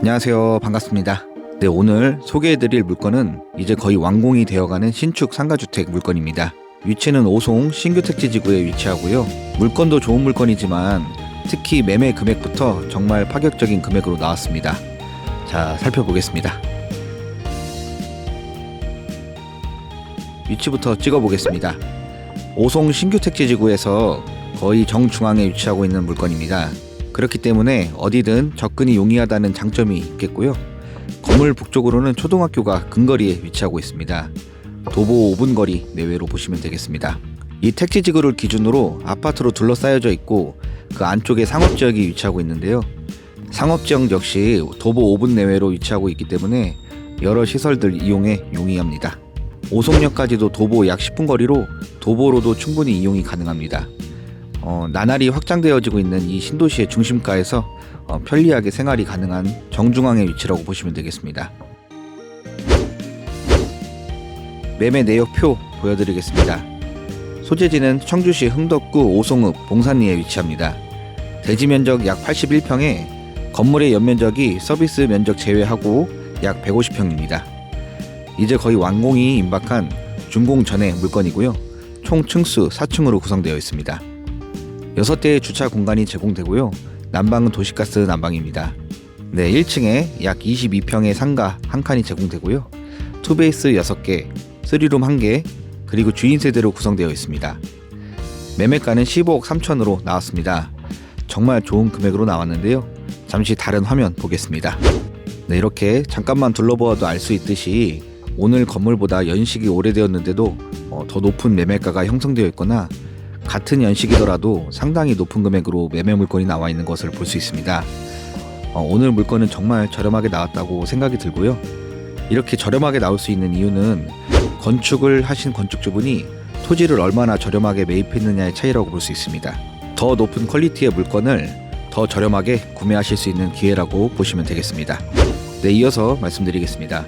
안녕하세요. 반갑습니다. 네, 오늘 소개해드릴 물건은 이제 거의 완공이 되어가는 신축 상가주택 물건입니다. 위치는 오송 신규 택지 지구에 위치하고요. 물건도 좋은 물건이지만 특히 매매 금액부터 정말 파격적인 금액으로 나왔습니다. 자, 살펴보겠습니다. 위치부터 찍어보겠습니다. 오송 신규 택지 지구에서 거의 정중앙에 위치하고 있는 물건입니다. 그렇기 때문에 어디든 접근이 용이하다는 장점이 있겠고요. 건물 북쪽으로는 초등학교가 근거리에 위치하고 있습니다. 도보 5분 거리 내외로 보시면 되겠습니다. 이 택지 지구를 기준으로 아파트로 둘러싸여져 있고 그 안쪽에 상업 지역이 위치하고 있는데요. 상업 지역 역시 도보 5분 내외로 위치하고 있기 때문에 여러 시설들 이용에 용이합니다. 오송역까지도 도보 약 10분 거리로 도보로도 충분히 이용이 가능합니다. 어, 나날이 확장되어지고 있는 이 신도시의 중심가에서 어, 편리하게 생활이 가능한 정중앙의 위치라고 보시면 되겠습니다. 매매 내역표 보여드리겠습니다. 소재지는 청주시 흥덕구 오송읍 봉산리에 위치합니다. 대지 면적 약 81평에 건물의 연면적이 서비스 면적 제외하고 약 150평입니다. 이제 거의 완공이 임박한 준공 전의 물건이고요. 총 층수 4층으로 구성되어 있습니다. 6대의 주차 공간이 제공되고요. 난방은 도시가스 난방입니다. 네, 1층에 약 22평의 상가 한 칸이 제공되고요. 투베이스 6개, 3룸 1개, 그리고 주인 세대로 구성되어 있습니다. 매매가는 15억 3천으로 나왔습니다. 정말 좋은 금액으로 나왔는데요. 잠시 다른 화면 보겠습니다. 네, 이렇게 잠깐만 둘러보아도 알 수 있듯이 오늘 건물보다 연식이 오래되었는데도 어, 더 높은 매매가가 형성되어 있거나 같은 연식이더라도 상당히 높은 금액으로 매매 물건이 나와 있는 것을 볼 수 있습니다. 어, 오늘 물건은 정말 저렴하게 나왔다고 생각이 들고요. 이렇게 저렴하게 나올 수 있는 이유는 건축을 하신 건축주분이 토지를 얼마나 저렴하게 매입했느냐의 차이라고 볼 수 있습니다. 더 높은 퀄리티의 물건을 더 저렴하게 구매하실 수 있는 기회라고 보시면 되겠습니다. 네, 이어서 말씀드리겠습니다.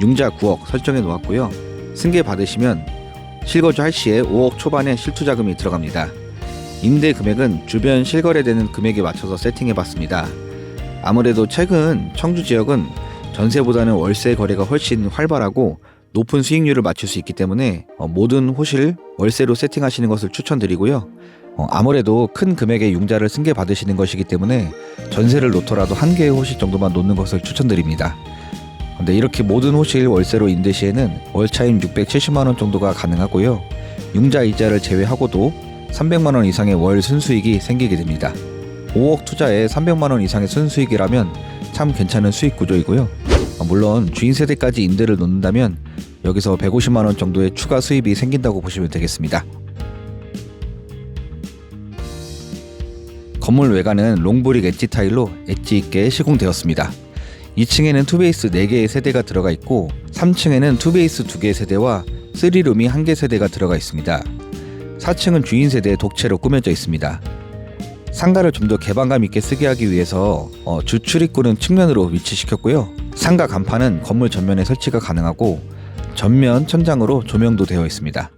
융자 9억 설정해 놓았고요. 승계 받으시면 실거주 할 시에 5억 초반의 실투 자금이 들어갑니다. 임대 금액은 주변 실거래되는 금액에 맞춰서 세팅해 봤습니다. 아무래도 최근 청주 지역은 전세보다는 월세 거래가 훨씬 활발하고 높은 수익률을 맞출 수 있기 때문에 어, 모든 호실 월세로 세팅하시는 것을 추천드리고요. 어, 아무래도 큰 금액의 융자를 승계 받으시는 것이기 때문에 전세를 놓더라도 한 개의 호실 정도만 놓는 것을 추천드립니다. 근데 이렇게 모든 호실 월세로 임대 시에는 월차임 670만 원 정도가 가능하고요. 융자 이자를 제외하고도 300만 원 이상의 월 순수익이 생기게 됩니다. 5억 투자에 300만 원 이상의 순수익이라면 참 괜찮은 수익 구조이고요. 어, 물론 주인 세대까지 임대를 놓는다면 여기서 150만 원 정도의 추가 수입이 생긴다고 보시면 되겠습니다. 건물 외관은 롱브릭 엣지 타일로 엣지 있게 시공되었습니다. 2층에는 투베이스 4개의 세대가 들어가 있고 3층에는 투베이스 2개 세대와 3룸이 1개 세대가 들어가 있습니다. 4층은 주인 세대 독채로 꾸며져 있습니다. 상가를 좀 더 개방감 있게 쓰게 하기 위해서 어, 주 출입구는 측면으로 위치시켰고요. 상가 간판은 건물 전면에 설치가 가능하고 전면 천장으로 조명도 되어 있습니다.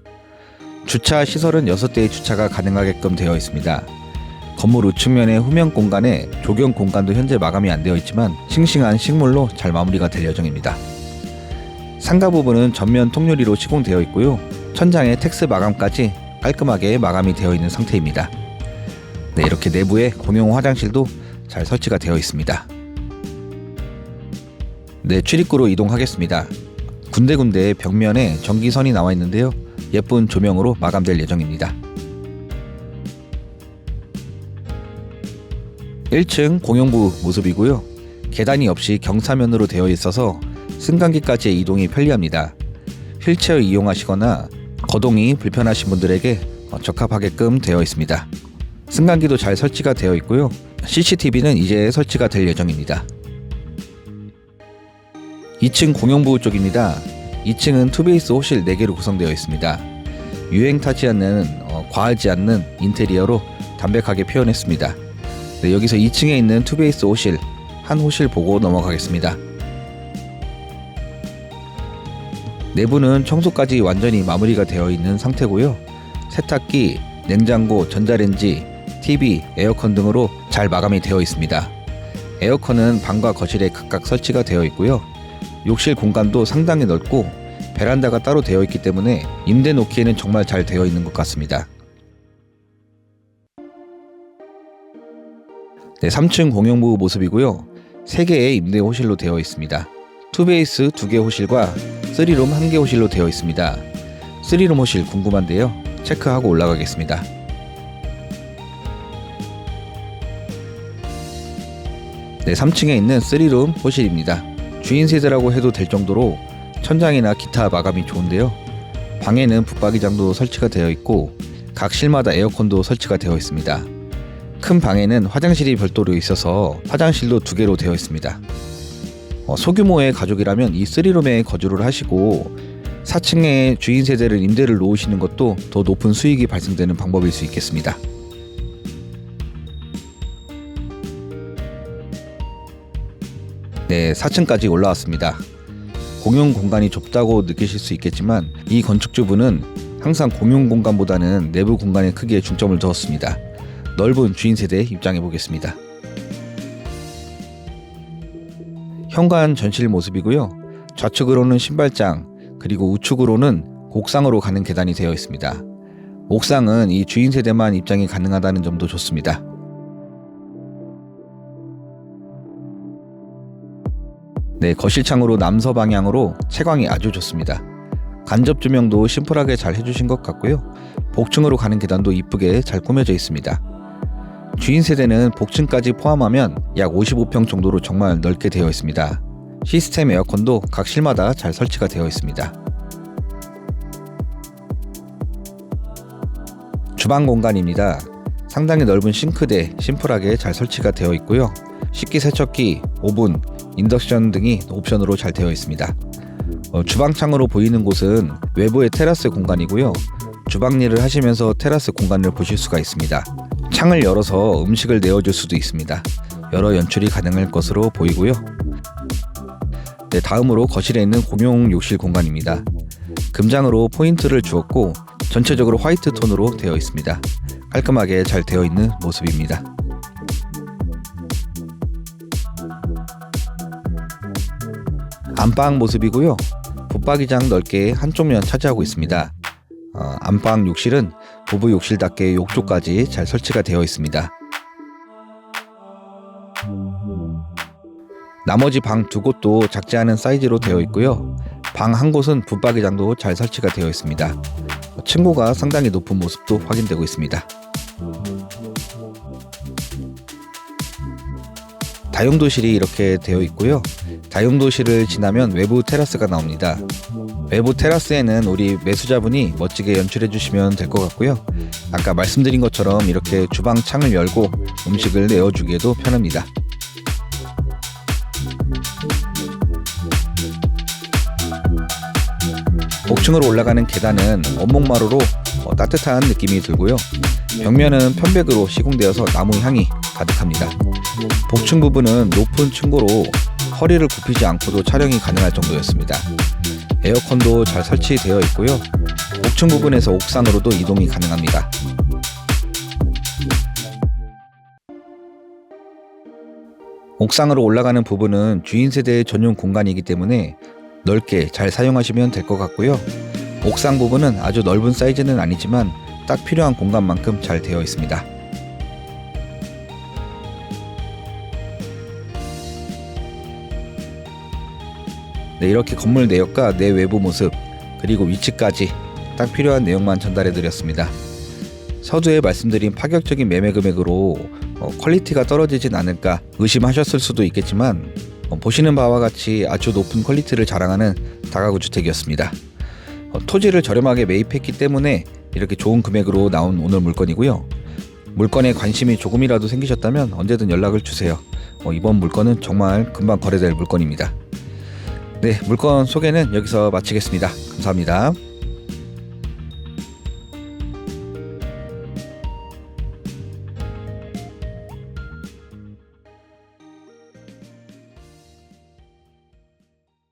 주차 시설은 6대의 주차가 가능하게끔 되어 있습니다. 건물 우측면의 후면 공간에 조경 공간도 현재 마감이 안 되어 있지만 싱싱한 식물로 잘 마무리가 될 예정입니다. 상가 부분은 전면 통유리로 시공되어 있고요. 천장에 텍스 마감까지 깔끔하게 마감이 되어 있는 상태입니다. 네, 이렇게 내부에 공용 화장실도 잘 설치가 되어 있습니다. 네, 출입구로 이동하겠습니다. 군데군데 벽면에 전기선이 나와 있는데요. 예쁜 조명으로 마감될 예정입니다. 1층 공용부 모습이고요. 계단이 없이 경사면으로 되어 있어서 승강기까지의 이동이 편리합니다. 휠체어 이용하시거나 거동이 불편하신 분들에게 어, 적합하게끔 되어 있습니다. 승강기도 잘 설치가 되어 있고요. CCTV는 이제 설치가 될 예정입니다. 2층 공용부 쪽입니다. 2층은 투베이스 호실 4개로 구성되어 있습니다. 유행 타지 않는 어, 과하지 않는 인테리어로 담백하게 표현했습니다. 네, 여기서 2층에 있는 투베이스 호실 한 호실 보고 넘어가겠습니다. 내부는 청소까지 완전히 마무리가 되어 있는 상태고요. 세탁기, 냉장고, 전자레인지, TV, 에어컨 등으로 잘 마감이 되어 있습니다. 에어컨은 방과 거실에 각각 설치가 되어 있고요. 욕실 공간도 상당히 넓고 베란다가 따로 되어 있기 때문에 임대 놓기에는 정말 잘 되어 있는 것 같습니다. 네, 3층 공용부 모습이고요. 3개의 임대 호실로 되어 있습니다. 투베이스 2개 호실과 3룸 1개 호실로 되어 있습니다. 3룸 호실 궁금한데요. 체크하고 올라가겠습니다. 네, 3층에 있는 3룸 호실입니다. 주인 세대라고 해도 될 정도로 천장이나 기타 마감이 좋은데요. 방에는 붙박이장도 설치가 되어 있고 각 실마다 에어컨도 설치가 되어 있습니다. 큰 방에는 화장실이 별도로 있어서 화장실도 두 개로 되어 있습니다. 어, 소규모의 가족이라면 이 3룸에 거주를 하시고 4층에 주인 세대를 임대를 놓으시는 것도 더 높은 수익이 발생되는 방법일 수 있겠습니다. 네, 4층까지 올라왔습니다. 공용 공간이 좁다고 느끼실 수 있겠지만 이 건축주분은 항상 공용 공간보다는 내부 공간의 크기에 중점을 두었습니다. 넓은 주인 세대 입장해 보겠습니다. 현관 전실 모습이고요. 좌측으로는 신발장, 그리고 우측으로는 옥상으로 가는 계단이 되어 있습니다. 옥상은 이 주인 세대만 입장이 가능하다는 점도 좋습니다. 네, 거실창으로 남서 방향으로 채광이 아주 좋습니다. 간접 조명도 심플하게 잘 해주신 것 같고요. 복층으로 가는 계단도 이쁘게 잘 꾸며져 있습니다. 주인 세대는 복층까지 포함하면 약 55평 정도로 정말 넓게 되어 있습니다. 시스템 에어컨도 각 실마다 잘 설치가 되어 있습니다. 주방 공간입니다. 상당히 넓은 싱크대 심플하게 잘 설치가 되어 있고요. 식기 세척기, 오븐, 인덕션 등이 옵션으로 잘 되어 있습니다. 어, 주방창으로 보이는 곳은 외부의 테라스 공간이고요. 주방 일을 하시면서 테라스 공간을 보실 수가 있습니다. 창을 열어서 음식을 내어줄 수도 있습니다. 여러 연출이 가능할 것으로 보이고요. 네, 다음으로 거실에 있는 공용 욕실 공간입니다. 금장으로 포인트를 주었고 전체적으로 화이트 톤으로 되어 있습니다. 깔끔하게 잘 되어 있는 모습입니다. 안방 모습이고요. 붙박이장 넓게 한쪽 면 차지하고 있습니다. 어, 안방 욕실은 부부 욕실답게 욕조까지 잘 설치가 되어 있습니다. 나머지 방 두 곳도 작지 않은 사이즈로 되어 있고요. 방 한 곳은 붙박이장도 잘 설치가 되어 있습니다. 층고가 상당히 높은 모습도 확인되고 있습니다. 다용도실이 이렇게 되어 있고요. 다용도실을 지나면 외부 테라스가 나옵니다. 외부 테라스에는 우리 매수자분이 멋지게 연출해 주시면 될 것 같고요. 아까 말씀드린 것처럼 이렇게 주방 창을 열고 음식을 내어주기에도 편합니다. 옥층으로 올라가는 계단은 원목마루로 어, 따뜻한 느낌이 들고요. 벽면은 편백으로 시공되어서 나무 향이 가득합니다. 복층 부분은 높은 층고로 허리를 굽히지 않고도 촬영이 가능할 정도였습니다. 에어컨도 잘 설치되어 있고요. 옥층 부분에서 옥상으로도 이동이 가능합니다. 옥상으로 올라가는 부분은 주인 세대의 전용 공간이기 때문에 넓게 잘 사용하시면 될 것 같고요. 옥상 부분은 아주 넓은 사이즈는 아니지만 딱 필요한 공간만큼 잘 되어 있습니다. 네, 이렇게 건물 내역과 내 외부 모습 그리고 위치까지 딱 필요한 내용만 전달해 드렸습니다. 서두에 말씀드린 파격적인 매매 금액으로 어, 퀄리티가 떨어지진 않을까 의심하셨을 수도 있겠지만 어, 보시는 바와 같이 아주 높은 퀄리티를 자랑하는 다가구 주택이었습니다. 어, 토지를 저렴하게 매입했기 때문에 이렇게 좋은 금액으로 나온 오늘 물건이고요. 물건에 관심이 조금이라도 생기셨다면 언제든 연락을 주세요. 어, 이번 물건은 정말 금방 거래될 물건입니다. 네, 물건 소개는 여기서 마치겠습니다. 감사합니다.